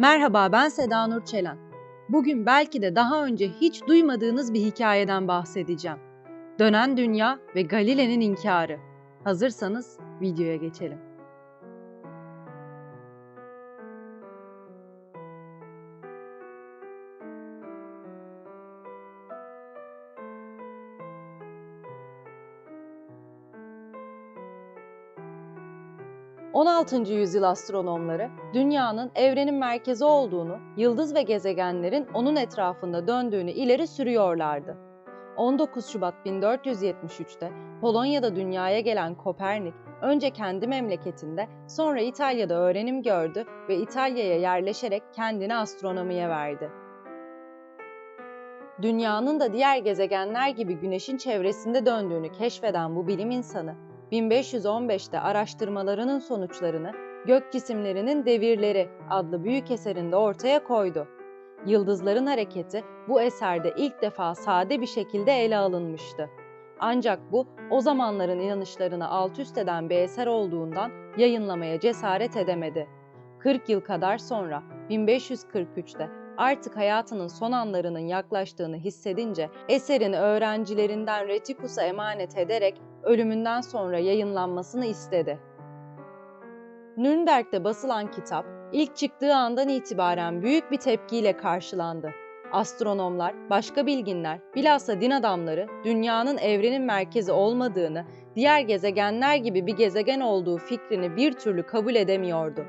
Merhaba ben Seda Nur Çelen. Bugün belki de daha önce hiç duymadığınız bir hikayeden bahsedeceğim. Dönen Dünya ve Galile'nin inkarı. Hazırsanız videoya geçelim. ...16. yüzyıl astronomları dünyanın evrenin merkezi olduğunu, yıldız ve gezegenlerin onun etrafında döndüğünü ileri sürüyorlardı. 19 Şubat 1473'te Polonya'da dünyaya gelen Kopernik, önce kendi memleketinde, sonra İtalya'da öğrenim gördü ve İtalya'ya yerleşerek kendini astronomiye verdi. Dünyanın da diğer gezegenler gibi Güneş'in çevresinde döndüğünü keşfeden bu bilim insanı, 1515'te araştırmalarının sonuçlarını Gök Cisimlerinin Devirleri adlı büyük eserinde ortaya koydu. Yıldızların Hareketi bu eserde ilk defa sade bir şekilde ele alınmıştı. Ancak bu o zamanların inanışlarını alt üst eden bir eser olduğundan yayınlamaya cesaret edemedi. 40 yıl kadar sonra 1543'te artık hayatının son anlarının yaklaştığını hissedince eserini öğrencilerinden Retikus'a emanet ederek ölümünden sonra yayınlanmasını istedi. Nürnberg'de basılan kitap ilk çıktığı andan itibaren büyük bir tepkiyle karşılandı. Astronomlar, başka bilginler, bilhassa din adamları dünyanın evrenin merkezi olmadığını, diğer gezegenler gibi bir gezegen olduğu fikrini bir türlü kabul edemiyordu.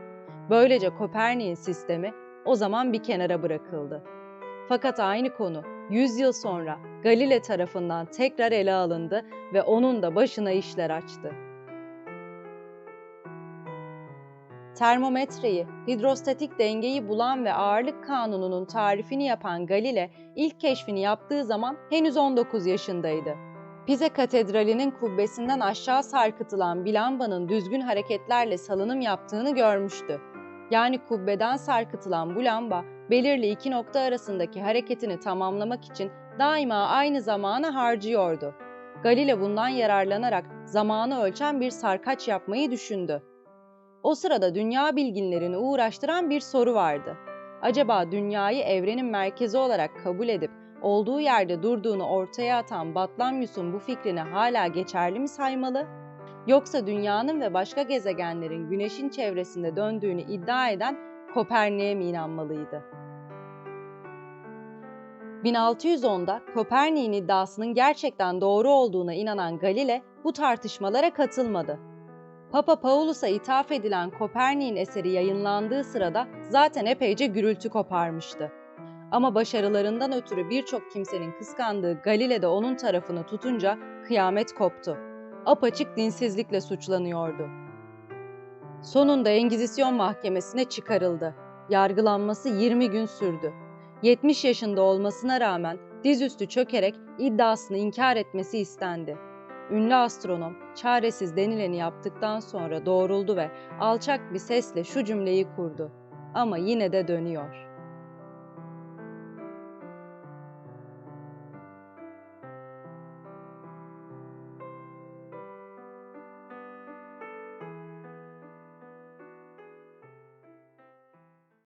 Böylece Kopernik'in sistemi o zaman bir kenara bırakıldı. Fakat aynı konu 100 yıl sonra Galile tarafından tekrar ele alındı ve onun da başına işler açtı. Termometreyi, hidrostatik dengeyi bulan ve ağırlık kanununun tarifini yapan Galile ilk keşfini yaptığı zaman henüz 19 yaşındaydı. Pise Katedrali'nin kubbesinden aşağı sarkıtılan bir lambanın düzgün hareketlerle salınım yaptığını görmüştü. Yani kubbeden sarkıtılan bu lamba belirli iki nokta arasındaki hareketini tamamlamak için daima aynı zamanı harcıyordu. Galile bundan yararlanarak zamanı ölçen bir sarkaç yapmayı düşündü. O sırada dünya bilginlerini uğraştıran bir soru vardı. Acaba dünyayı evrenin merkezi olarak kabul edip olduğu yerde durduğunu ortaya atan Batlamyus'un bu fikrini hala geçerli mi saymalı? Yoksa dünyanın ve başka gezegenlerin güneşin çevresinde döndüğünü iddia eden Kopernik'e mi inanmalıydı? 1610'da Kopernik'in iddiasının gerçekten doğru olduğuna inanan Galile bu tartışmalara katılmadı. Papa Paulus'a ithaf edilen Kopernik'in eseri yayınlandığı sırada zaten epeyce gürültü koparmıştı. Ama başarılarından ötürü birçok kimsenin kıskandığı Galile de onun tarafını tutunca kıyamet koptu. Apaçık dinsizlikle suçlanıyordu. Sonunda Engizisyon Mahkemesi'ne çıkarıldı. Yargılanması 20 gün sürdü. 70 yaşında olmasına rağmen dizüstü çökerek iddiasını inkar etmesi istendi. Ünlü astronom çaresiz denileni yaptıktan sonra doğruldu ve alçak bir sesle şu cümleyi kurdu. Ama yine de dönüyor.